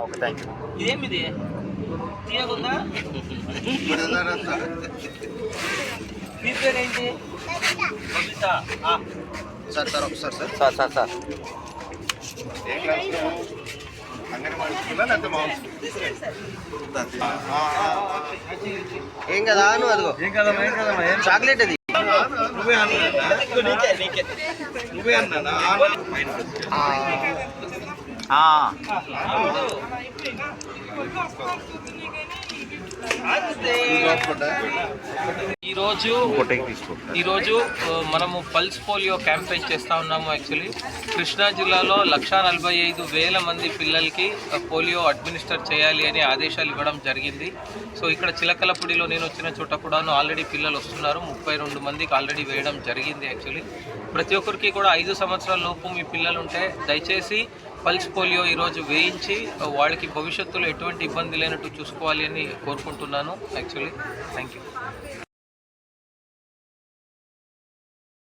Okay thank you ఇదేమిది? తీయకుందా? మీ పేరేంటి? బబిత ఆ, సార్ సార్ ఒకసారి సార్. Sir sir sir. ఏం కదా నువ్వు అదిగో. ఏం కదమ్మా ఏం కదమ్మా ఏం? చాక్లెట్ అది. నువ్వే అన్నా నువ్వే అన్నా. ఈరోజు ఈరోజు మనము పల్స్ పోలియో క్యాంపెయిన్ చేస్తూ ఉన్నాము యాక్చువల్లీ. కృష్ణా జిల్లాలో లక్షా నలభై ఐదు వేల మంది పిల్లలకి పోలియో అడ్మినిస్టర్ చేయాలి అని ఆదేశాలు ఇవ్వడం జరిగింది. సో ఇక్కడ చిలకలపూడిలో నేను వచ్చిన చోట కూడాను ఆల్రెడీ పిల్లలు వస్తున్నారు. ముప్పై రెండు మందికి ఆల్రెడీ వేయడం జరిగింది యాక్చువల్లీ. ప్రతి ఒక్కరికి కూడా ఐదు సంవత్సరాల లోపు మీ పిల్లలు ఉంటే దయచేసి పల్స్ పోలియో ఈరోజు వేయించి వాళ్ళకి భవిష్యత్తులో ఎటువంటి ఇబ్బంది లేనట్టు చూసుకోవాలి అని కోరుకుంటున్నాను. Actually thank you